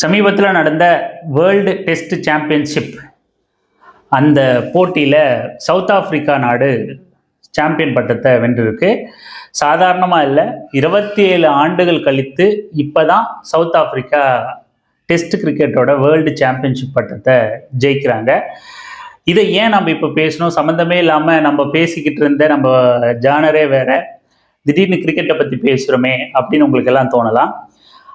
சமீபத்தில் நடந்த world test championship அந்த போட்டியில் சவுத் ஆப்ரிக்கா நாடு சாம்பியன் பட்டத்தை வென்றிருக்கு. சாதாரணமாக இல்லை இருபத்தி ஏழு ஆண்டுகள் கழித்து இப்போ தான் சவுத் ஆப்ரிக்கா டெஸ்ட் கிரிக்கெட்டோட வேர்ல்டு சாம்பியன்ஷிப் பட்டத்தை ஜெயிக்கிறாங்க. இதை ஏன் நம்ம இப்போ பேசணும்? சம்மந்தமே இல்லாமல் நம்ம பேசிக்கிட்டு இருந்த நம்ம ஜானரே வேற திடீர்னு கிரிக்கெட்டை பற்றி பேசுகிறோமே அப்படின்னு உங்களுக்கு எல்லாம் தோணலாம்.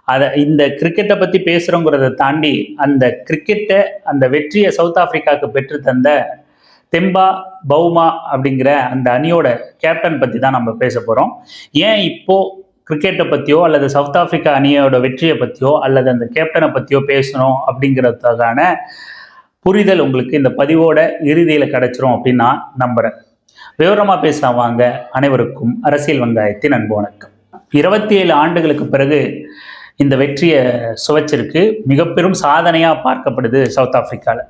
அதை இந்த கிரிக்கெட்டை பற்றி பேசுகிறோங்கிறத தாண்டி அந்த கிரிக்கெட்டை அந்த வெற்றியை சவுத் ஆப்பிரிக்காவுக்கு பெற்று தந்த தெம்பா பவுமா அப்படிங்கிற அந்த அணியோட கேப்டன் பற்றி தான் நம்ம பேச போகிறோம் ஏன் இப்போ கிரிக்கெட்டை பற்றியோ அல்லது சவுத் ஆப்பிரிக்கா அணியோட வெற்றியை பற்றியோ அல்லது அந்த கேப்டனை பற்றியோ பேசணும் அப்படிங்கிறதுக்கான புரிதல் உங்களுக்கு இந்த பதிவோட இறுதியில் கிடைச்சிரும் அப்படின்னு நான் நம்புகிறேன் விவரமாக பேசலாம் வாங்க. அனைவருக்கும் அரசியல் வெங்காயத்தின் அன்பு வணக்கம். இருபத்தி ஏழு ஆண்டுகளுக்கு பிறகு இந்த வெற்றியை சுவைச்சிருக்கு. மிக பெரும் சாதனையாக பார்க்கப்படுது சவுத் ஆஃப்ரிக்காவில்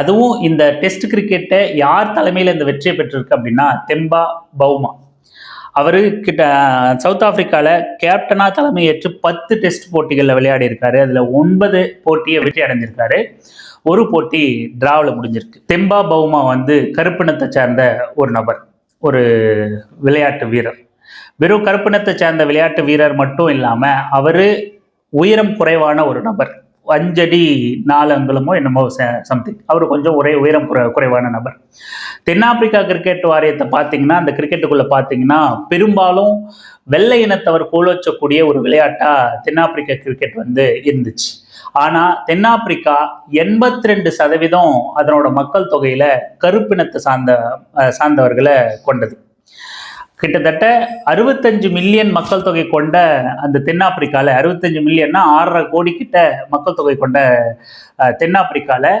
அதுவும் இந்த டெஸ்ட் கிரிக்கெட்டை யார் தலைமையில் இந்த வெற்றியை பெற்றிருக்கு அப்படின்னா தெம்பா பவுமா அவர் கிட்ட சவுத் ஆஃப்ரிக்காவில் கேப்டனாக தலைமையேற்று பத்து டெஸ்ட் போட்டிகளில் விளையாடி இருக்காரு அதில் ஒன்பது போட்டியை வெற்றி அடைஞ்சிருக்காரு. ஒரு போட்டி டிராவில் முடிஞ்சிருக்கு. தெம்பா பவுமா வந்து கருப்பினத்தை சேர்ந்த ஒரு நபர் ஒரு விளையாட்டு வீரர். வெறும் கருப்பினத்தை சேர்ந்த விளையாட்டு வீரர் மட்டும் இல்லாமல் அவர் உயரம் குறைவான ஒரு நபர். அஞ்சடி நாலு அங்குலமோ என்னமோ சம்திங் அவர் கொஞ்சம் ஒரே உயரம் குறை குறைவான நபர். தென்னாப்பிரிக்கா கிரிக்கெட் வாரியத்தை பார்த்தீங்கன்னா அந்த கிரிக்கெட்டுக்குள்ளே பார்த்தீங்கன்னா பெரும்பாலும் வெள்ளை இனத்தவர் கோலோச்சக்கூடிய ஒரு விளையாட்டா தென்னாப்பிரிக்கா கிரிக்கெட் வந்து இருந்துச்சு. ஆனா தென்னாப்பிரிக்கா எண்பத்தி ரெண்டு சதவீதம் அதனோட மக்கள் தொகையில கருப்பினத்தை சார்ந்த சார்ந்தவர்களை கொண்டது. கிட்டத்தட்ட அறுபத்தஞ்சு மில்லியன் மக்கள் தொகை கொண்ட அந்த தென்னாப்பிரிக்காவில் அறுபத்தஞ்சு மில்லியன்னா ஆறரை கோடி கிட்ட மக்கள் தொகை கொண்ட தென்னாப்பிரிக்காவில்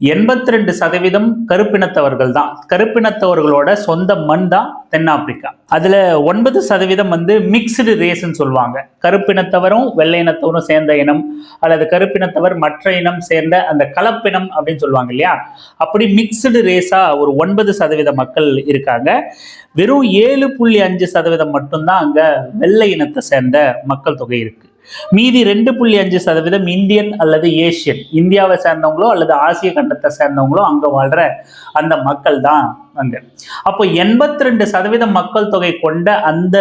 எண்பத்தி ரெண்டு சதவீதம் கருப்பினத்தவர்கள் தான் கருப்பினத்தவர்களோட சொந்த மண் தான் தென்னாப்பிரிக்கா. அதில் ஒன்பது சதவீதம் வந்து மிக்சடு ரேஸ்ன்னு சொல்லுவாங்க. கருப்பினத்தவரும் வெள்ளை இனத்தவரும் சேர்ந்த இனம் அல்லது கருப்பினத்தவர் மற்ற இனம் சேர்ந்த அந்த கலப்பினம் அப்படின்னு சொல்லுவாங்க இல்லையா? அப்படி மிக்சடு ரேஸாக ஒரு ஒன்பது சதவீத மக்கள் இருக்காங்க. வெறும் ஏழு புள்ளி அஞ்சு சதவீதம் மட்டும்தான் அங்கே வெள்ளை இனத்தை சேர்ந்த மக்கள் தொகை இருக்குது மீதி ரெண்டு புள்ளி அஞ்சு சதவீதம் இந்தியன் அல்லது ஏசியன் இந்தியாவை சேர்ந்தவங்களோ அல்லது ஆசிய கண்டத்தை சேர்ந்தவங்களோ அங்க வாழ்ற அந்த மக்கள் தான் அங்க. அப்போ எண்பத்தி ரெண்டு சதவீதம் மக்கள் தொகை கொண்ட அந்த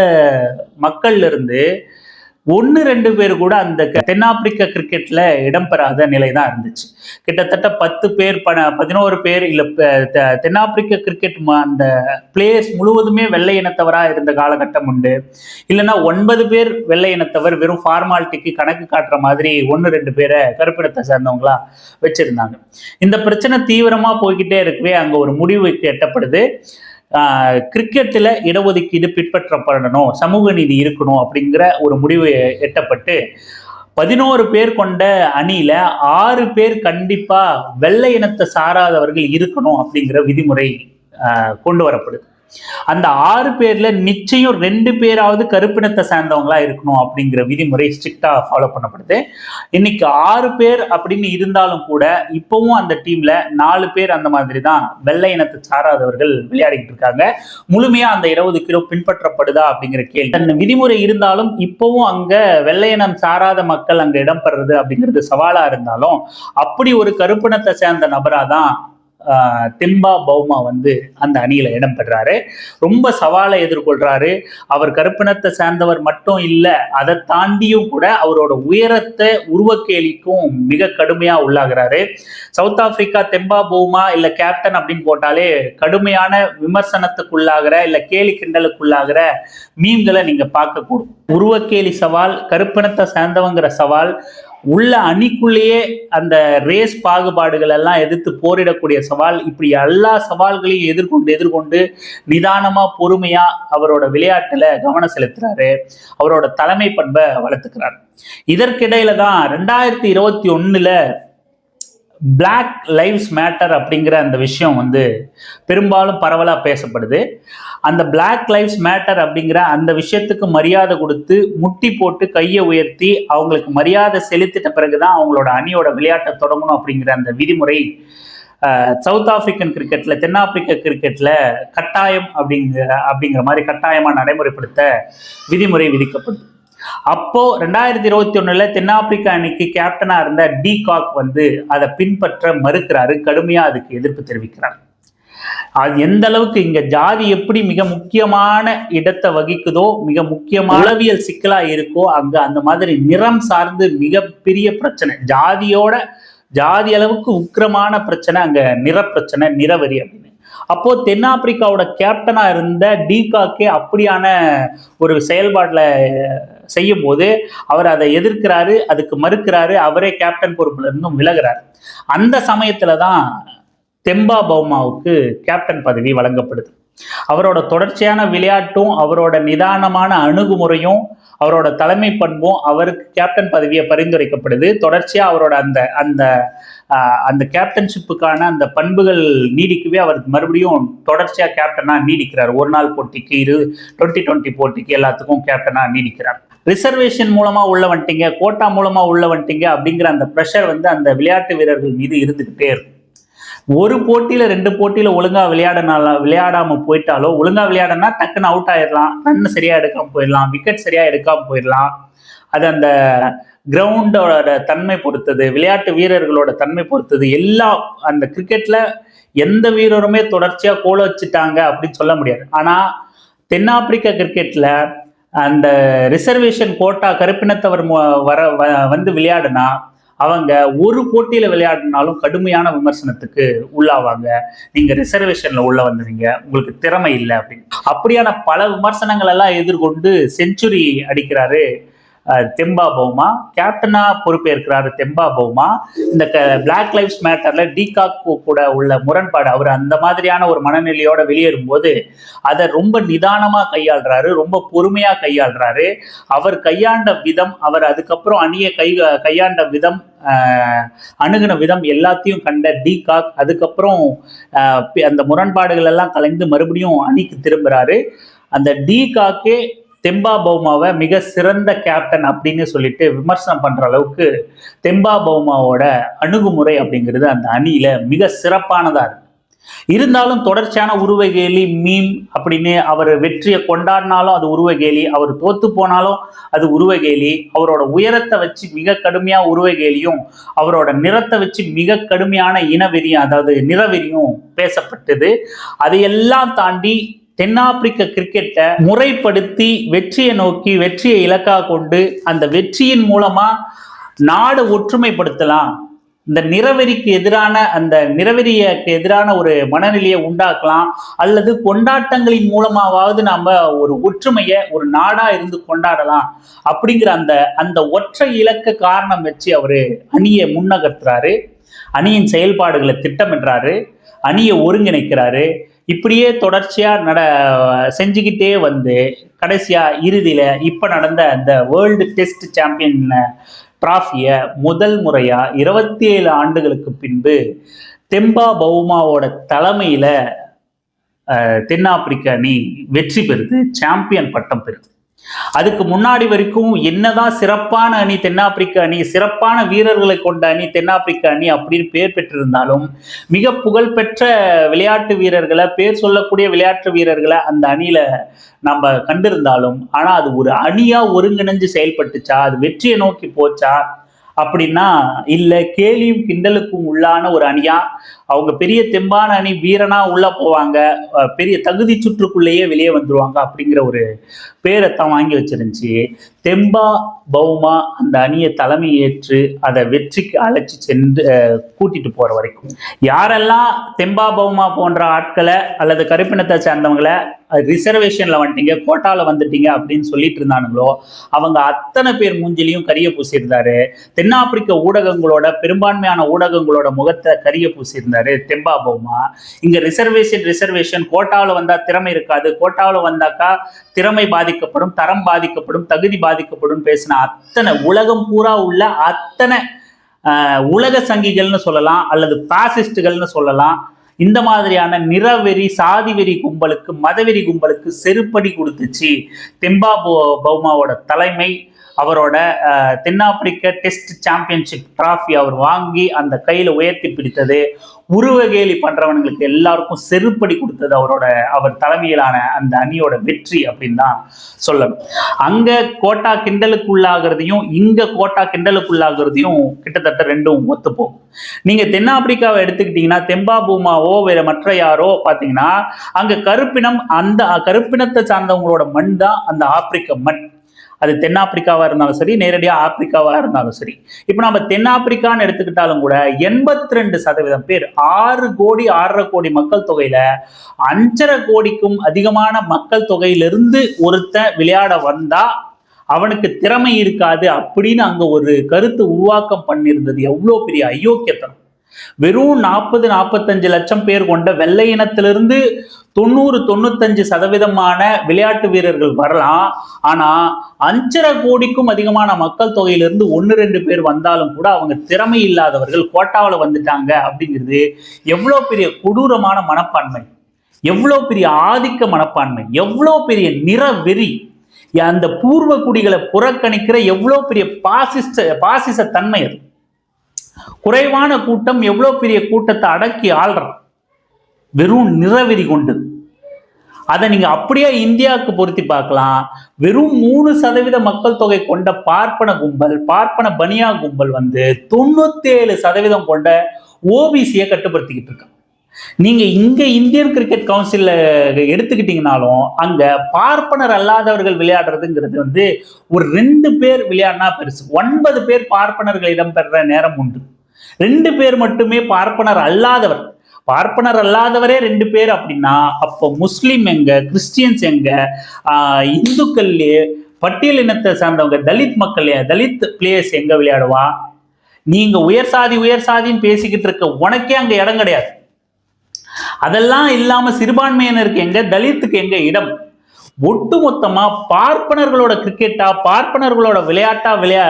மக்கள்ல இருந்து ஒன்று ரெண்டு பேர் கூட அந்த தென்னாப்பிரிக்க கிரிக்கெட்ல இடம்பெறாத நிலை தான் இருந்துச்சு. கிட்டத்தட்ட பத்து பேர் பன பதினோரு பேர் இல்லை தென்னாப்பிரிக்க கிரிக்கெட் அந்த பிளேயர்ஸ் முழுவதுமே வெள்ளை இனத்தவராக இருந்த காலகட்டம் உண்டு. இல்லைன்னா ஒன்பது பேர் வெள்ளை இனத்தவர் வெறும் ஃபார்மாலிட்டிக்கு கணக்கு காட்டுற மாதிரி ஒன்று ரெண்டு பேரை கருப்பிடத்தை சேர்ந்தவங்களா வச்சிருந்தாங்க. இந்த பிரச்சனை தீவிரமா போய்கிட்டே இருக்கவே அங்க ஒரு முடிவு எட்டப்படுது. கிரிக்கெட்டில் இடஒதுக்கீடு பின்பற்றப்படணும் சமூக நீதி இருக்கணும் அப்படிங்கிற ஒரு முடிவு எட்டப்பட்டு பதினோரு பேர் கொண்ட அணியில ஆறு பேர் கண்டிப்பா வெள்ளை இனத்தை சாராதவர்கள் இருக்கணும் அப்படிங்கிற விதிமுறை கொண்டு வரப்படுது. அந்த ஆறு பேர்ல நிச்சயம் ரெண்டு பேராவது கருப்பினத்தை சேர்ந்தவங்களா இருக்கணும் அப்படிங்கிற விதிமுறை ஸ்ட்ரிக்டா ஃபாலோ பண்ணப்படுது. இன்னைக்கு ஆறு பேர் அப்படின்னு இருந்தாலும் கூட இப்பவும் அந்த டீம்ல நாலு பேர் அந்த மாதிரி தான் வெள்ளை இனத்தை சாராதவர்கள் விளையாடிட்டு இருக்காங்க. முழுமையா அந்த இருபது கிலோ பின்பற்றப்படுதா அப்படிங்கிற கேள்வி. அந்த விதிமுறை இருந்தாலும் இப்பவும் அங்க வெள்ளையனம் சாராத மக்கள் அங்க இடம்பெறது அப்படிங்கிறது சவாலா இருந்தாலும் அப்படி ஒரு கருப்பினத்தை சேர்ந்த நபரா தான் தெம்பா பௌமா வந்து அந்த அணியில் இடம் பெறாரு. ரொம்ப சவாலை எதிர்கொள்கிறாரு அவர் கருப்பினத்தை சேர்ந்தவர் மட்டும் இல்லை அதை தாண்டியும் கூட அவரோட உயரத்தை உருவக்கேலிக்கும் மிக கடுமையாக உள்ளாகிறாரு. சவுத் ஆப்பிரிக்கா தெம்பா பௌமா இல்லை கேப்டன் அப்படின்னு போட்டாலே கடுமையான விமர்சனத்துக்குள்ளாகிற இல்லை கேலி கிண்டலுக்குள்ளாகிற மீன்களை நீங்கள் பார்க்கக்கூடும். உருவக்கேலி சவால் கருப்பினத்தை சேர்ந்தவங்கிற சவால் உள்ள அணிக்குள்ளேயே அந்த ரேஸ் பாகுபாடுகள் எல்லாம் எதிர்த்து போரிடக்கூடிய சவால் இப்படி எல்லா சவால்களையும் எதிர்கொண்டு எதிர்கொண்டு நிதானமா பொறுமையா அவரோட விளையாட்டுல கவனம் செலுத்துறாரு. அவரோட தலைமை பண்பை வளர்த்துக்கிறார். இதற்கிடையில தான் ரெண்டாயிரத்தி இருபத்தி ஒண்ணுல பிளாக் லைவ்ஸ் மேட்டர் அப்படிங்கிற அந்த விஷயம் வந்து பெரும்பாலும் பரவலாக பேசப்படுது. அந்த பிளாக் லைவ்ஸ் மேட்டர் அப்படிங்கிற அந்த விஷயத்துக்கு மரியாதை கொடுத்து முட்டி போட்டு கையை உயர்த்தி அவங்களுக்கு மரியாதை செலுத்திட்ட பிறகுதான் அவங்களோட அணியோட விளையாட்டை தொடங்கணும் அப்படிங்கிற அந்த விதிமுறை சவுத் ஆப்பிரிக்கன் கிரிக்கெட்டில் தென்னாப்பிரிக்க கிரிக்கெட்டில் கட்டாயம் அப்படிங்கிற அப்படிங்கிற மாதிரி கட்டாயமாக நடைமுறைப்படுத்த விதிமுறை விதிக்கப்படுது. அப்போ ரெண்டாயிரத்தி இருபத்தி ஒண்ணுல தென்னாப்பிரிக்கா அணிக்கு கேப்டனா இருந்த டி காக் வந்து அதை பின்பற்ற மறுக்கிறாரு. கடுமையா அதுக்கு எதிர்ப்பு தெரிவிக்கிறார். அது எந்த அளவுக்கு இங்க ஜாதி எப்படி மிக முக்கியமான இடத்தை வகிக்குதோ மிக முக்கியமான அளவியல் சிக்கலா இருக்கோ அங்க அந்த மாதிரி நிறம் சார்ந்து மிகப்பெரிய பிரச்சனை. ஜாதியோட ஜாதி அளவுக்கு உக்கிரமான பிரச்சனை அங்க நிற பிரச்சனை நிறவரி அப்படின்னு. அப்போ தென்னாப்பிரிக்காவோட கேப்டனா இருந்த டீகாக்கே அப்படியான ஒரு செயல்பாட்டில் செய்யும் போது அவர் அதை எதிர்க்கிறாரு அதுக்கு மறுக்கிறாரு அவரே கேப்டன் பொறுப்புல இருந்தும் விலகிறார். அந்த சமயத்துல தான் தெம்பா பௌமாவுக்கு கேப்டன் பதவி வழங்கப்படுது. அவரோட தொடர்ச்சியான விளையாட்டும் அவரோட நிதானமான அணுகுமுறையும் அவரோட தலைமை பண்பும் அவருக்கு கேப்டன் பதவியை பரிந்துரைக்கப்படுது. தொடர்ச்சியாக அவரோட அந்த அந்த அந்த கேப்டன்ஷிப்புக்கான அந்த பண்புகள் நீடிக்கவே அவருக்கு மறுபடியும் தொடர்ச்சியாக கேப்டனாக நீடிக்கிறார். ஒரு நாள் போட்டிக்கு இரு டுவெண்ட்டி டுவெண்ட்டி போட்டிக்கு எல்லாத்துக்கும் கேப்டனாக நீடிக்கிறார். ரிசர்வேஷன் மூலமாக உள்ள வந்துட்டீங்க கோட்டா மூலமா உள்ள வந்துட்டீங்க அப்படிங்கிற அந்த ப்ரெஷர் வந்து அந்த விளையாட்டு வீரர்கள் மீது இருந்துக்கிட்டே இருக்கும். ஒரு போட்டியில ரெண்டு போட்டியில ஒழுங்கா விளையாடனால விளையாடாம போயிட்டாலோ ஒழுங்கா விளையாடனா டக்குன்னு அவுட் ஆயிடலாம். ரன் சரியா எடுக்காம போயிடலாம். விக்கெட் சரியா எடுக்காம போயிடலாம். அது அந்த கிரவுண்டோட தன்மை பொறுத்தது விளையாட்டு வீரர்களோட தன்மை பொறுத்தது. எல்லா அந்த கிரிக்கெட்ல எந்த வீரருமே தொடர்ச்சியா கோல வச்சுட்டாங்க அப்படின்னு சொல்ல முடியாது. ஆனா தென்னாப்பிரிக்க கிரிக்கெட்ல அந்த ரிசர்வேஷன் கோட்டா கருப்பினத்தவர் வர வ- வந்து விளையாடுனா அவங்க ஒரு போட்டியில் விளையாடினாலும் கடுமையான விமர்சனத்துக்கு உள்ளாவாங்க. நீங்கள் ரிசர்வேஷனில் உள்ள வந்துவீங்க உங்களுக்கு திறமை இல்லை அப்படின்னு. அப்படியான பல விமர்சனங்கள் எல்லாம் எதிர்கொண்டு செஞ்சுரி அடிக்கிறாரு தெம்பா பௌமா. கேப்டனா பொறுப்பேற்கிறாரு தெம்பா பௌமா. இந்த பிளாக் லைஃப்ஸ் மேட்டர்ல டிகாக் கூட உள்ள முரண்பாடு அவர் அந்த மாதிரியான ஒரு மனநிலையோட வெளியேறும்போது அதை ரொம்ப நிதானமா கையாள்றாரு ரொம்ப பொறுமையா கையாள்றாரு. அவர் கையாண்ட விதம் அவர் அதுக்கப்புறம் அணியை கை கையாண்ட விதம் அணுகின அணுகுன விதம் எல்லாத்தையும் கண்ட டி காக் அதுக்கப்புறம் அந்த முரண்பாடுகள் எல்லாம் கலைந்து மறுபடியும் அணிக்கு திரும்புறாரு. அந்த டி காக்கே தெம்பா பௌமாவை மிக சிறந்த கேப்டன் அப்படின்னு சொல்லிட்டு விமர்சனம் பண்ற அளவுக்கு தெம்பா பௌமாவோட அணுகுமுறை அப்படிங்கிறது அந்த அணியில மிக சிறப்பானதா இருக்கு. இருந்தாலும் தொடர்ச்சியான உருவகேலி மீம் அப்படின்னு அவர் வெற்றியை கொண்டாடினாலும் அது உருவகேலி அவர் தோத்து போனாலும் அது உருவகேலி அவரோட உயரத்தை வச்சு மிக கடுமையா உருவகேலியும் அவரோட நிறத்தை வச்சு மிக கடுமையான இனவெறியும் அதாவது நிறவெறியும் பேசப்பட்டது. அதையெல்லாம் தாண்டி தென்னாப்பிரிக்க கிரிக்கெட்டை முறைப்படுத்தி வெற்றியை நோக்கி வெற்றியை இலக்காக கொண்டு அந்த வெற்றியின் மூலமா நாடு ஒற்றுமைப்படுத்தலாம். இந்த நிறவெறிக்கு எதிரான அந்த நிறவெறியக்கு எதிரான ஒரு மனநிலையை உண்டாக்கலாம். அல்லது கொண்டாட்டங்களின் மூலமாவது நாம ஒரு ஒற்றுமையை ஒரு நாடா இருந்து கொண்டாடலாம். அப்படிங்கிற அந்த அந்த ஒற்றை இலக்க காரணம் வச்சு அவரு அணியை முன்னகர்த்துறாரு. அணியின் செயல்பாடுகளை திட்டமிடுறாரு. அணியை ஒருங்கிணைக்கிறாரு. இப்படியே தொடர்ச்சியா நட செஞ்சுக்கிட்டே வந்து கடைசியா இறுதியில இப்ப நடந்த அந்த வேர்ல்டு டெஸ்ட் சாம்பியன் டிராஃபியை முதல் முறையா இருபத்தி ஏழு ஆண்டுகளுக்கு பின்பு தெம்பா பவுமாவோட தலைமையில தென்னாப்பிரிக்க அணி வெற்றி பெறுது சாம்பியன் பட்டம் பெறுது. அதுக்கு முன்னாடி வரைக்கும் என்னதான் சிறப்பான அணி தென்னாப்பிரிக்க அணி சிறப்பான வீரர்களை கொண்ட அணி தென்னாப்பிரிக்க அணி அப்படின்னு பேர் பெற்றிருந்தாலும் மிக புகழ்பெற்ற விளையாட்டு வீரர்களை பேர் சொல்லக்கூடிய விளையாட்டு வீரர்களை அந்த அணியில நம்ம கண்டிருந்தாலும் ஆனா அது ஒரு அணியா ஒருங்கிணைஞ்சு செயல்பட்டுச்சா அது வெற்றியை நோக்கி போச்சா அப்படின்னா இல்ல கேலியும் கிண்டலுக்கும் உள்ளான ஒரு அணியா அவங்க பெரிய தெம்பான அணி வீரனா உள்ள போவாங்க. பெரிய தகுதி சுற்றுக்குள்ளேயே வெளியே வந்துருவாங்க அப்படிங்கிற ஒரு பேரைத்தான் வாங்கி வச்சிருந்துச்சு. தெம்பா பௌமா அந்த அணியை தலைமை ஏற்று அதை வெற்றிக்கு அழைச்சி சென்று கூட்டிட்டு போற வரைக்கும். யாரெல்லாம் தெம்பா பௌமா போன்ற ஆட்களை அல்லது கருப்பினத்தை சேர்ந்தவங்களை ரிசர்வேஷன்ல வந்துட்டீங்க கோட்டால வந்துட்டீங்க அப்படின்னு சொல்லிட்டு இருந்தானுங்களோ அவங்க அத்தனை பேர் மூஞ்சிலையும் கரிய பூசியிருந்தாரு. தென்னாப்பிரிக்க ஊடகங்களோட பெரும்பான்மையான ஊடகங்களோட முகத்தை கரிய பூசியிருந்தாரு. தெம்பா பௌமா இங்க ரிசர்வேஷன் ரிசர்வேஷன் கோட்டாவில் வந்தா திறமை இருக்காது. கோட்டாவில் வந்தாக்கா திறமை பாதிக்கப்படும் தரம் பாதிக்கப்படும் தகுதி பாதிக்கப்படும் பேசின அத்தனை உலகம் பூரா உள்ள அத்தனை உலக சங்கிகள்னு சொல்லலாம் அல்லது பாசிஸ்டுகள்னு சொல்லலாம். இந்த மாதிரியான நிறவெறி சாதிவெறி கும்பலுக்கு மதவெறி கும்பலுக்கு செருப்படி கொடுத்துச்சு தெம்பா பௌமாவோட தலைமை. அவரோட அஹ், தென்னாப்பிரிக்க டெஸ்ட் சாம்பியன்ஷிப் டிராஃபி அவர் வாங்கி அந்த கையில உயர்த்தி பிடித்தது. உருவகேலி பண்றவனுங்களுக்கு எல்லாருக்கும் செருப்படி கொடுத்தது அவரோட அவர் தலைமையிலான அந்த அணியோட வெற்றி அப்படின்னு தான் சொல்லணும். அங்க கோட்டா கிண்டலுக்குள்ளாகிறதையும் இங்க கோட்டா கிண்டலுக்குள்ளாகிறதையும் கிட்டத்தட்ட ரெண்டும் ஒத்துப்போம். போகும் நீங்க தென்னாப்பிரிக்காவை எடுத்துக்கிட்டீங்கன்னா தெம்பா பூமாவோ வேற மற்ற யாரோ பாத்தீங்கன்னா அங்க கருப்பினம் அந்த கருப்பினத்தை சார்ந்தவங்களோட மண் தான் அந்த ஆப்பிரிக்க மண். அது தென்னாப்பிரிக்காவா இருந்தாலும் சரி நேரடியா ஆப்பிரிக்காவா இருந்தாலும் சரி. இப்போ நம்ம தென்னாப்பிரிக்கான்னு எடுத்துக்கிட்டாலும் கூட எண்பத்தி ரெண்டு சதவீதம் பேர் ஆறு கோடி ஆறரை கோடி மக்கள் தொகையில அஞ்சரை கோடிக்கும் அதிகமான மக்கள் தொகையிலிருந்து ஒருத்தன் விளையாட வந்தா அவனுக்கு திறமை இருக்காது அப்படின்னு அங்க ஒரு கருத்து உருவாக்கம் பண்ணியிருந்தது. எவ்வளோ பெரிய அயோக்கியத்தனம் வெறும் நாற்பது நாற்பத்தஞ்சு லட்சம் பேர் கொண்ட வெள்ளை இனத்திலிருந்து தொண்ணூறு தொண்ணூத்தஞ்சு சதவீதமான விளையாட்டு வீரர்கள் வரலாம். ஆனா அஞ்சரை கோடிக்கும் அதிகமான மக்கள் தொகையிலிருந்து ஒன்று ரெண்டு பேர் வந்தாலும் கூட அவங்க திறமை இல்லாதவர்கள் கோட்டாவில் வந்துட்டாங்க அப்படிங்கிறது எவ்வளோ பெரிய கொடூரமான மனப்பான்மை. எவ்வளோ பெரிய ஆதிக்க மனப்பான்மை. எவ்வளோ பெரிய நிறவெறி. அந்த பூர்வ குடிகளை புறக்கணிக்கிற எவ்வளோ பெரிய பாசிஸ்ட பாசிச தன்மை அது. குறைவான கூட்டம் எவ்வளோ பெரிய கூட்டத்தை அடக்கி ஆள்றான்? வெறும் நிறவெறி கொண்டு. அதை நீங்க அப்படியே இந்தியாவுக்கு பொருத்தி பார்க்கலாம். வெறும் மூணு சதவீத மக்கள் தொகை கொண்ட பார்ப்பன கும்பல் பார்ப்பன பனியா கும்பல் வந்து தொண்ணூத்தேழு சதவீதம் கொண்ட ஓபிசியை கட்டுப்படுத்திக்கிட்டு இருக்கான். நீங்க இங்க இந்தியன் கிரிக்கெட் கவுன்சில்ல எடுத்துக்கிட்டீங்கனாலும் அங்க பார்ப்பனர் அல்லாதவர்கள் விளையாடுறதுங்கிறது வந்து ஒரு ரெண்டு பேர் விளையாடினா பெருசு. ஒன்பது பேர் பார்ப்பனர்கள் இடம்பெற நேரம் உண்டு. ரெண்டு பேர் மட்டுமே பார்ப்பனர் அல்லாதவர். பார்ப்பனர் அல்லாதவரே ரெண்டு பேர் அப்படின்னா அப்போ முஸ்லீம் எங்க கிறிஸ்டியன்ஸ் எங்க ஆஹ் பட்டியல் இனத்தை சார்ந்தவங்க தலித் மக்கள் தலித் பிளேயர்ஸ் எங்க விளையாடுவா? நீங்க உயர் சாதி உயர் சாதின்னு பேசிக்கிட்டு இருக்க உனக்கே அங்க இடம் கிடையாது. அதெல்லாம் இல்லாம சிறுபான்மையினருக்கு எங்க தலித்துக்கு எங்க இடம்? ஒட்டுமொத்தமா பார்ப்பனர்களோட கிரிக்கெட்டா பார்ப்பனர்களோட விளையாட்டா விளையா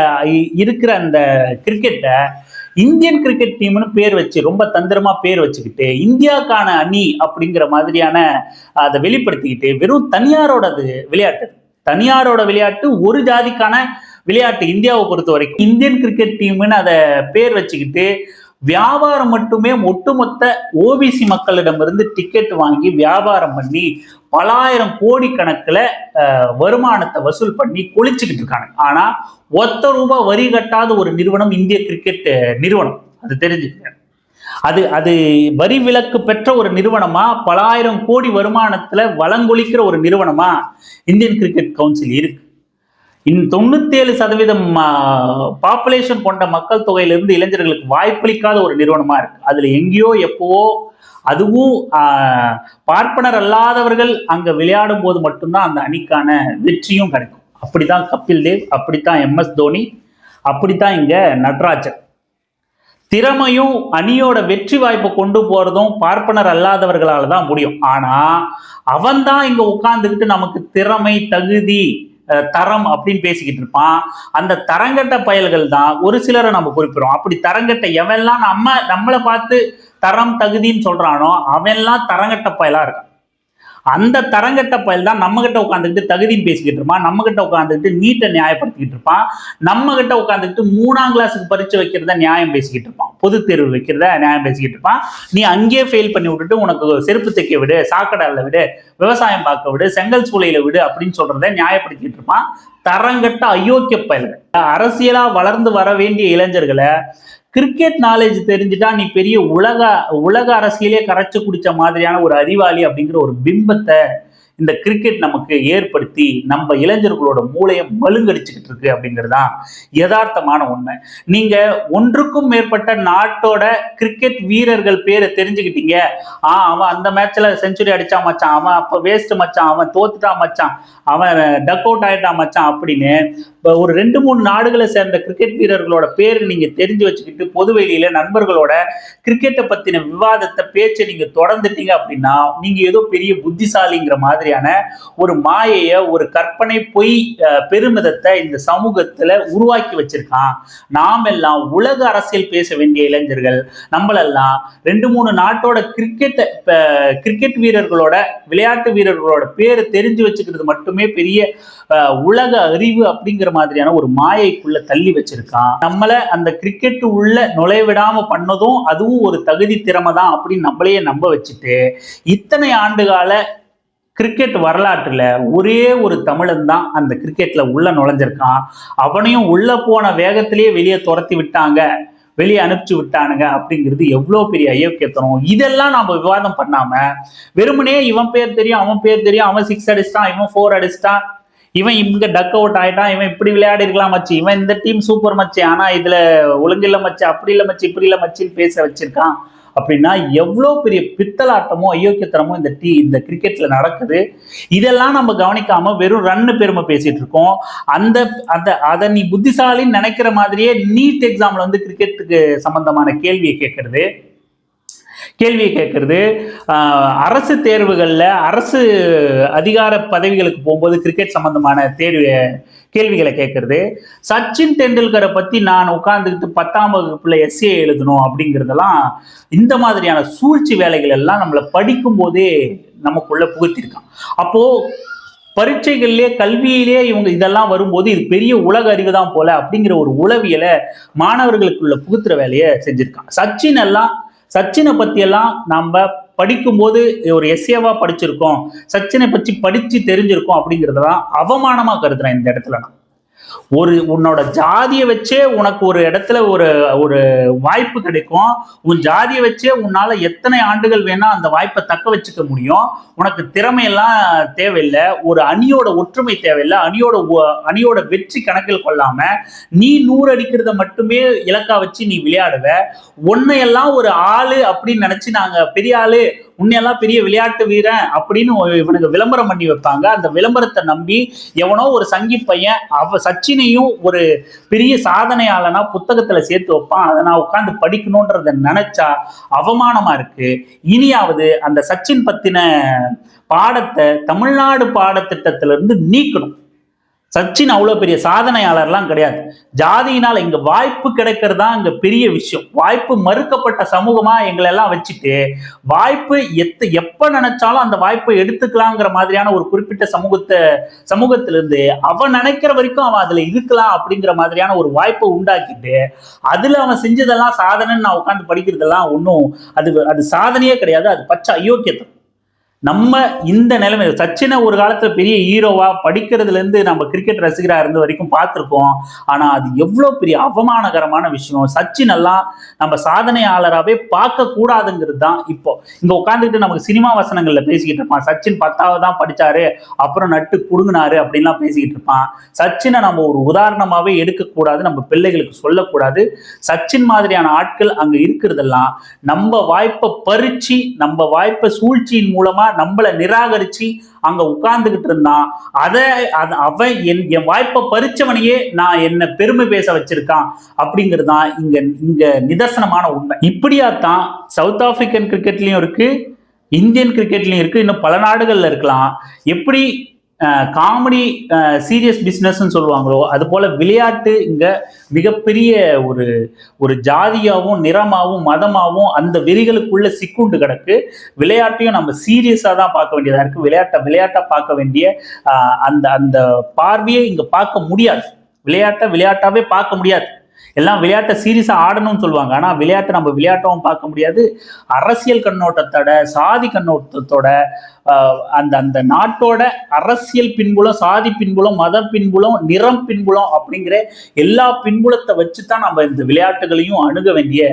இருக்கிற அந்த கிரிக்கெட்டை இந்தியன் கிரிக்கெட் டீம்னு பேர் வச்சு ரொம்ப தந்திரமா பேர் வச்சுக்கிட்டு இந்தியாக்கான அணி அப்படிங்கிற மாதிரியான அதை வெளிப்படுத்திக்கிட்டு வெறும் தனியாரோடது விளையாட்டு. தனியாரோட விளையாட்டு ஒரு ஜாதிக்கான விளையாட்டு இந்தியாவை பொறுத்த வரைக்கும். இந்தியன் கிரிக்கெட் டீம்னு அதை பேர் வச்சுக்கிட்டு வியாபாரம் மட்டுமே ஒட்டுமொத்த ஓபிசி மக்களிடமிருந்து டிக்கெட் வாங்கி வியாபாரம் பண்ணி பலாயிரம் கோடி கணக்கில் வருமானத்தை வசூல் பண்ணி கொளிச்சுக்கிட்டு இருக்காங்க. ஆனால் ஒத்த ரூபாய் வரி கட்டாத ஒரு நிறுவனம் இந்திய கிரிக்கெட் நிறுவனம். அது தெரிஞ்சுக்க அது அது வரி விலக்கு பெற்ற ஒரு நிறுவனமா பலாயிரம் கோடி வருமானத்துல வளங்கொழிக்கிற ஒரு நிறுவனமா இந்தியன் கிரிக்கெட் கவுன்சில் இருக்கு. இன் தொண்ணூத்தேழு சதவீதம் பாப்புலேஷன் கொண்ட மக்கள் தொகையிலிருந்து இளைஞர்களுக்கு வாய்ப்பளிக்காத ஒரு நிறுவனமா இருக்கு. அதுல எங்கேயோ எப்போவோ அதுவும் பார்ப்பனர் அல்லாதவர்கள் அங்க விளையாடும் போது மட்டும்தான் அந்த அணிக்கான வெற்றியும் கிடைக்கும். அப்படித்தான் கபில் தேவ் அப்படித்தான் எம்எஸ் தோனி அப்படித்தான் இங்க நடராஜன். திறமையும் அணியோட வெற்றி வாய்ப்பை கொண்டு போறதும் பார்ப்பனர் அல்லாதவர்களால தான் முடியும். ஆனா அவன் தான் இங்க உட்கார்ந்துக்கிட்டு நமக்கு திறமை தகுதி தரம் அப்படின்னு பேசிக்கிட்டு இருப்பான். அந்த தரங்கட்ட பயல்கள் தான் ஒரு சிலரை நம்ம குறிப்பிடுறோம். அப்படி தரங்கட்ட எவெல்லாம் நம்ம நம்மளை பார்த்து தரம் தகுதின்னு சொல்றானோ அவெல்லாம் தரங்கட்ட பயலா இருக்கான். அந்த தரங்கட்ட பயல் தான் நம்ம கிட்ட உட்காந்துக்கிட்டு தகுதின்னு பேசிக்கிட்டு இருப்பான். நம்ம கிட்ட உட்காந்துக்கிட்டு நீட்டை நியாயப்படுத்திக்கிட்டு இருப்பான். நம்ம கிட்ட உட்காந்துக்கிட்டு மூணாம் கிளாஸுக்கு பரீட்சை வைக்கிறத நியாயம் பேசிக்கிட்டு இருப்பான். பொது தேர்வு வைக்கிறத நியாயம் பேசிக்கிட்டு இருப்பான். நீ அங்கேயே ஃபெயில் பண்ணி விட்டுட்டு உனக்கு செருப்பு தைக்க விடு சாக்கடையில் விடு விவசாயம் பார்க்க விடு செங்கல் சூளையில விடு அப்படின்னு சொல்றத நியாயப்படுத்திக்கிட்டு இருப்பான். தரங்கட்ட அயோக்கிய பயல்கள் அரசியலா வளர்ந்து வர வேண்டிய இளைஞர்களை கிரிக்கெட் நாலேஜ் தெரிஞ்சுட்டா நீ பெரிய உலக உலக அரசியலே கரைச்சு குடிச்ச மாதிரியான ஒரு அறிவாளி அப்படிங்கிற ஒரு பிம்பத்தை இந்த கிரிக்கெட் நமக்கு ஏற்படுத்தி நம்ம இளைஞர்களோட மூளையை மழுங்கடிச்சுக்கிட்டு இருக்கு அப்படிங்கிறது தான் யதார்த்தமான உண்மை. நீங்க ஒன்றுக்கும் மேற்பட்ட நாட்டோட கிரிக்கெட் வீரர்கள் பேரை தெரிஞ்சுக்கிட்டீங்க. ஆ அவன் அந்த மேட்ச்ல செஞ்சுரி அடிச்சா மச்சான் அவன் அப்ப வேஸ்ட் மச்சான் அவன் தோத்துட்டான் மச்சான் அவன் டக் அவுட் ஆயிட்டான் மச்சான் அப்படின்னு ஒரு ரெண்டு மூணு நாடுகளை சேர்ந்த கிரிக்கெட் வீரர்களோட பேர் நீங்க தெரிஞ்சு வச்சுக்கிட்டு பொதுவெளியில நண்பர்களோட கிரிக்கெட்டை பத்தின விவாதத்தை பேச்சை நீங்க தொடர்ந்துட்டீங்க அப்படின்னா நீங்க ஏதோ பெரிய புத்திசாலிங்கிற மாதிரி மாதிரியான ஒரு மாயைய ஒரு கற்பனை பொய் பெருமிதத்தை இந்த சமூகத்துல உருவாக்கி வச்சிருக்கான். நாம் எல்லாம் உலக அரசியல் பேச வேண்டிய இளைஞர்கள். நம்மளெல்லாம் ரெண்டு மூணு நாட்டோட கிரிக்கெட் கிரிக்கெட் வீரர்களோட விளையாட்டு வீரர்களோட பேரை தெரிஞ்சு வச்சுக்கிறது மட்டுமே பெரிய அஹ், உலக அறிவு அப்படிங்கிற மாதிரியான ஒரு மாயைக்குள்ள தள்ளி வச்சிருக்கான். நம்மள அந்த கிரிக்கெட் உள்ள நுழைவிடாம பண்ணதும் அதுவும் ஒரு தகுதி திறமை தான் அப்படின்னு நம்மளையே நம்ப வச்சுட்டு இத்தனை ஆண்டு கால கிரிக்கெட் வரலாற்றில் ஒரே ஒரு தமிழன் தான் அந்த கிரிக்கெட்டில் உள்ளே நுழைஞ்சிருக்கான். அவனையும் உள்ளே போன வேகத்திலேயே வெளியே துரத்தி விட்டாங்க. வெளியே அனுப்பிச்சு விட்டானுங்க அப்படிங்கிறது எவ்வளோ பெரிய ஐயோக்கியத்தனம் இதெல்லாம் நம்ம விவாதம் பண்ணாமல் வெறுமனே இவன் பேர் தெரியும் அவன் பேர் தெரியும் அவன் சிக்ஸ் அடிச்சிட்டான் இவன் ஃபோர் அடிச்சிட்டான் இவன் இங்க டக் அவுட் ஆயிட்டான் இவன் இப்படி விளையாடி இருக்கலாம் மச்சு இவன் இந்த டீம் சூப்பர் மச்சு ஆனா இதுல ஒழுங்கில்ல மச்சு அப்படி இல்ல மச்சு இப்படி இல்ல மச்சின்னு பேச வச்சிருக்கான். அப்படின்னா எவ்வளோ பெரிய பித்தலாட்டமோ அயோக்கியத்தனமோ இந்த டீ இந்த கிரிக்கெட்டில் நடக்குது. இதெல்லாம் நம்ம கவனிக்காம வெறும் ரன்னு பெருமை பேசிட்டு இருக்கோம். அந்த அந்த அதை நீ புத்திசாலின்னு நினைக்கிற மாதிரியே நீட் எக்ஸாமில் வந்து கிரிக்கெட்டுக்கு சம்பந்தமான கேள்வியை கேட்கறது. கேள்வியை கேட்கறது. அரசு தேர்வுகளில் அரசு அதிகார பதவிகளுக்கு போகும்போது கிரிக்கெட் சம்பந்தமான தேர்வு கேள்விகளை கேட்கறது. சச்சின் டெண்டுல்கரை பற்றி நான் உட்கார்ந்துக்கிட்டு பத்தாம் வகுப்பில் எஸ்ஏ எழுதணும் அப்படிங்கிறதெல்லாம் இந்த மாதிரியான சூழ்ச்சி வேலைகள் எல்லாம் நம்மளை படிக்கும் போதே நமக்குள்ள புகுத்திருக்கான். அப்போ பரீட்சைகள்லேயே கல்வியிலே இவங்க இதெல்லாம் வரும்போது இது பெரிய உலக அறிவு தான் போல அப்படிங்கிற ஒரு உளவியலை மாணவர்களுக்குள்ள புகுத்துற வேலையை செஞ்சிருக்கான். சச்சின் எல்லாம் சச்சினை பற்றியெல்லாம் எல்லாம் நம்ம படிக்கும்போது ஒரு எஸ்ஏவா படிச்சிருக்கோம். சச்சினை பற்றி படித்து தெரிஞ்சிருக்கோம் அப்படிங்கிறதெல்லாம் அவமானமாக கருதுறேன் இந்த இடத்துல நான். ஒரு உன்னோட ஜாதியை வச்சே உனக்கு ஒரு இடத்துல ஒரு ஒரு வாய்ப்பு கிடைக்கும். உன் ஜாதியை வச்சே உன்னால எத்தனை ஆண்டுகள் வேணா அந்த வாய்ப்பை தக்க வச்சுக்க முடியும். உனக்கு திறமையெல்லாம் தேவையில்லை. ஒரு அணியோட ஒற்றுமை தேவையில்லை. அணியோட ஒ- அணியோட வெற்றி கணக்கில் கொள்ளாம நீ நூறு அடிக்கிறத மட்டுமே இலக்கா வச்சு நீ விளையாடுவ. உன்னையெல்லாம் ஒரு ஆளு அப்படின்னு நினைச்சு நாங்க பெரிய ஆளு உன்னையெல்லாம் பெரிய விளையாட்டு வீரன் அப்படின்னு இவனுக்கு விளம்பரம் பண்ணி வைப்பாங்க. அந்த விளம்பரத்தை நம்பி எவனோ ஒரு சங்கி பையன் அவ சச்சினையும் ஒரு பெரிய சாதனையாளனா புத்தகத்துல சேர்த்து வைப்பான். அதை நான் உட்காந்து படிக்கணுன்றத நினைச்சா அவமானமா இருக்கு. இனியாவது அந்த சச்சின் பத்தின பாடத்தை தமிழ்நாடு பாடத்திட்டத்திலிருந்து நீக்கணும். சச்சின் அவ்வளோ பெரிய சாதனையாளர்லாம் கிடையாது. ஜாதியினால் இங்க வாய்ப்பு கிடைக்கிறது தான் இங்க பெரிய விஷயம். வாய்ப்பு மறுக்கப்பட்ட சமூகமா எங்களை எல்லாம் வச்சுட்டு வாய்ப்பு எத்த எப்ப நினைச்சாலும் அந்த வாய்ப்பை எடுத்துக்கலாங்கிற மாதிரியான ஒரு குறிப்பிட்ட சமூகத்தை சமூகத்திலிருந்து அவன் நினைக்கிற வரைக்கும் அவன் அதுல இருக்கலாம் அப்படிங்கிற மாதிரியான ஒரு வாய்ப்பை உண்டாக்கிட்டு அதுல அவன் செஞ்சதெல்லாம் சாதனைன்னு நான் உட்காந்து படிக்கிறதெல்லாம் ஒன்றும் அது அது சாதனையே கிடையாது. அது பச்சை அயோக்கியத்தனம். நம்ம இந்த நிலைமை சச்சினை ஒரு காலத்துல பெரிய ஹீரோவா படிக்கிறதுல இருந்து நம்ம கிரிக்கெட் ரசிகரா இருந்த வரைக்கும் பார்த்துருக்கோம் ஆனா அது எவ்வளவு பெரிய அவமானகரமான விஷயம். சச்சின் எல்லாம் நம்ம சாதனையாளராகவே பார்க்க கூடாதுங்கிறது தான் இப்போ. இங்க உட்காந்துக்கிட்டு நமக்கு சினிமா வசனங்கள்ல பேசிக்கிட்டு இருப்பான். சச்சின் பத்தாவது தான் படிச்சாரு அப்புறம் நட்டு குடுங்கினாரு அப்படின்லாம் பேசிக்கிட்டு இருப்பான். சச்சினை நம்ம ஒரு உதாரணமாவே எடுக்கக்கூடாது நம்ம பிள்ளைகளுக்கு சொல்லக்கூடாது. சச்சின் மாதிரியான ஆட்கள் அங்க இருக்கிறதெல்லாம் நம்ம வாய்ப்பை பறிச்சு நம்ம வாய்ப்பை சூழ்ச்சியின் மூலமா நம்மளை நிராகரிச்சு அங்க உட்கார்ந்துகிட்டு இருந்தான் அதை அவன் என் என் வாய்ப்பை பறிச்சவனையே நான் என்ன பெருமை பேச வச்சிருக்கான் அப்படிங்கிறது தான் இங்க இங்க நிதர்சனமான உண்மை. இப்படியாத்தான் சவுத் ஆப்பிரிக்கன் கிரிக்கெட்லயும் இருக்கு இந்தியன் கிரிக்கெட்லயும் இருக்கு இன்னும் பல நாடுகள்ல இருக்கலாம். எப்படி காமெடி சீரியஸ் பிஸ்னஸ்ன்னு சொல்லுவாங்களோ அது போல விளையாட்டு இங்க மிகப்பெரிய ஒரு ஒரு ஜாதியாகவும் நிறமாகவும் மதமாகவும் அந்த வெறிகளுக்குள்ள சிக்குண்டு கிடக்கு. விளையாட்டையும் நம்ம சீரியஸாக தான் பார்க்க வேண்டியதாக இருக்குது விளையாட்டை விளையாட்டாக பார்க்க வேண்டிய அந்த அந்த பார்வையை இங்கே பார்க்க முடியாது. விளையாட்டை விளையாட்டாவே பார்க்க முடியாது. எல்லாம் விளையாட்டை சீரியஸாக ஆடணும்னு சொல்லுவாங்க. ஆனால் விளையாட்டை நம்ம விளையாட்டவும் பார்க்க முடியாது. அரசியல் கண்ணோட்டத்தோட சாதி கண்ணோட்டத்தோட அந்த அந்த நாட்டோட அரசியல் பின்புலம் சாதி பின்புலம் மத பின்புலம் நிறம் பின்புலம் அப்படிங்கிற எல்லா பின்புலத்தை வச்சு தான் நம்ம இந்த விளையாட்டுகளையும் அணுக வேண்டிய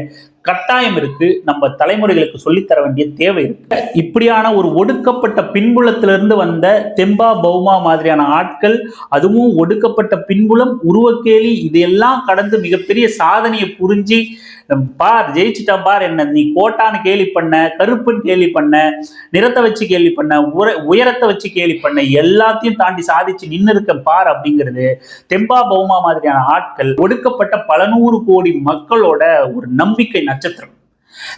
கட்டாயம் இருக்கு. நம்ம தலைமுறைகளுக்கு சொல்லித்தர வேண்டிய தேவை இருக்கு. இப்படியான ஒரு ஒடுக்கப்பட்ட பின்புலத்திலிருந்து வந்த தெம்பா பௌமா மாதிரியான ஆட்கள் அதுவும் ஒடுக்கப்பட்ட பின்புலம் உருவக்கேலி இதையெல்லாம் கடந்து மிகப்பெரிய சாதனையை புரிஞ்சு பார் ஜெயிச்சிட்டான் பார் என்ன? நீ கோட்டான்னு கேலி பண்ண கருப்புன்னு கேலி பண்ண நிறத்தை வச்சு கேலி பண்ண உர உயரத்தை வச்சு கேலி பண்ண எல்லாத்தையும் தாண்டி சாதிச்சு நின்று இருக்க பார் அப்படிங்கிறது தெம்பா பௌமா மாதிரியான ஆட்கள் ஒடுக்கப்பட்ட பல நூறு கோடி மக்களோட ஒரு நம்பிக்கை நட்சத்திரம்.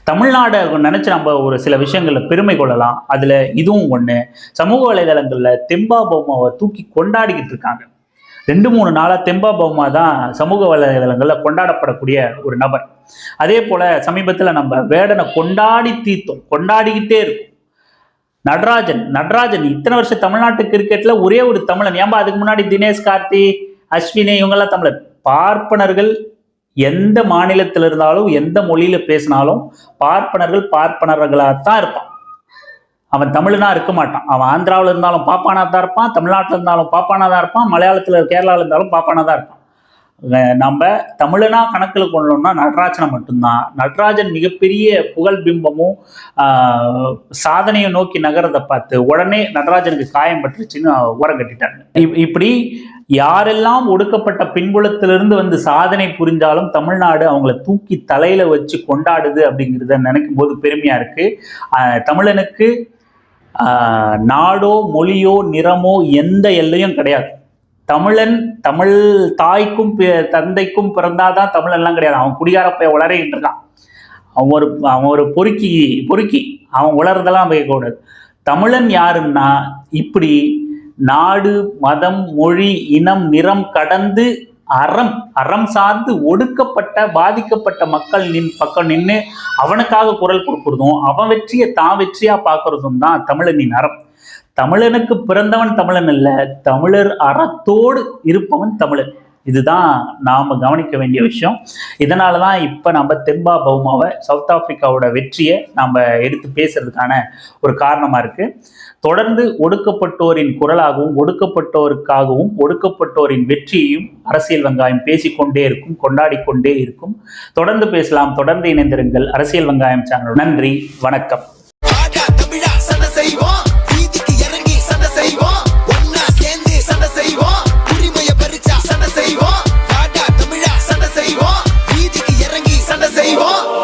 தமிழ்நாடு நினைச்சு நம்ம ஒரு சில விஷயங்கள்ல பெருமை கொள்ளலாம். அதுல இதுவும் ஒண்ணு. சமூக வலைதளங்கள்ல தெம்பா பௌமாவை தூக்கி கொண்டாடிக்கிட்டு இருக்காங்க. ரெண்டு மூணு நாளா தெம்பா பௌமா தான் சமூக வலைதளங்கள்ல கொண்டாடப்படக்கூடிய ஒரு நபர். அதே போல சமீபத்துல நம்ம வேடனை கொண்டாடி தீர்த்தோம். கொண்டாடிக்கிட்டே இருக்கும். நடராஜன் நடராஜன் இத்தனை வருஷம் தமிழ்நாட்டு கிரிக்கெட்ல ஒரே ஒரு தமிழன். ஏன்பா அதுக்கு முன்னாடி தினேஷ் கார்த்தி அஸ்வினி இவங்கெல்லாம் தமிழர் பார்ப்பனர்கள் எந்த மாநிலத்தில் இருந்தாலும் எந்த மொழியில பேசினாலும் பார்ப்பனர்கள் பார்ப்பனர்களாக தான் இருப்பான். அவன் தமிழனா இருக்க மாட்டான். அவன் ஆந்திராவில் இருந்தாலும் பாப்பானா தான் இருப்பான் தமிழ்நாட்டில் இருந்தாலும் பாப்பானா தான் இருப்பான் மலையாளத்தில் கேரளாவில் இருந்தாலும் பாப்பானா தான் இருப்பான். நம்ம தமிழனா கணக்கில் கொள்ளணும்னா நடராஜனை மட்டும்தான். நடராஜன் மிகப்பெரிய புகழ் பிம்பமும் சாதனையை நோக்கி நகரதை பார்த்து உடனே நடராஜனுக்கு காயம் பட்டுருச்சுன்னு உரம் கட்டிட்டாங்க. இப்- இப்படி யாரெல்லாம் ஒடுக்கப்பட்ட பின்புலத்திலிருந்து வந்து சாதனை புரிந்தாலும் தமிழ்நாடு அவங்கள தூக்கி தலையில வச்சு கொண்டாடுது அப்படிங்கிறத நினைக்கும் போது பெருமையா இருக்கு. தமிழனுக்கு நாடோ மொழியோ நிறமோ எந்த எல்லையும் கிடையாது. தமிழன் தமிழ் தாய்க்கும் தந்தைக்கும் பிறந்தாதான் தமிழன்லாம் கிடையாது. அவன் குடிகார போய் உளறிக்கிட்டு இருக்கான். அவன் ஒரு அவன் ஒரு பொறுக்கி பொறுக்கி. அவன் உளறதெல்லாம் வைக்கக்கூடாது தமிழன் யாருன்னா இப்படி நாடு மதம் மொழி இனம் நிறம் கடந்து அறம் அறம் சார்ந்து ஒடுக்கப்பட்ட பாதிக்கப்பட்ட மக்கள் நின் பக்கம் நின்று அவனுக்காக குரல் கொடுக்குறதும் அவன் வெற்றியை தான் வெற்றியாக பார்க்குறதும் தான் தமிழனின் அறம். தமிழனுக்கு பிறந்தவன் தமிழன் அல்ல தமிழர் அறத்தோடு இருப்பவன் தமிழன். இதுதான் நாம் கவனிக்க வேண்டிய விஷயம். இதனால தான் இப்போ நம்ம தெம்பா பவுமாவை சவுத் ஆப்பிரிக்காவோட வெற்றியை நாம் எடுத்து பேசுறதுக்கான ஒரு காரணமாக இருக்குது தொடர்ந்து ஒடுக்கப்பட்டோரின் குரலாகவும் ஒடுக்கப்பட்டோருக்காகவும் ஒடுக்கப்பட்டோரின் வெற்றியையும் அரசியல் வெங்காயம் பேசிக்கொண்டே இருக்கும் கொண்டாடி கொண்டே இருக்கும். தொடர்ந்து பேசலாம் தொடர்ந்து இணைந்திருங்கள். அரசியல் வெங்காயம் சேனல் நன்றி வணக்கம். を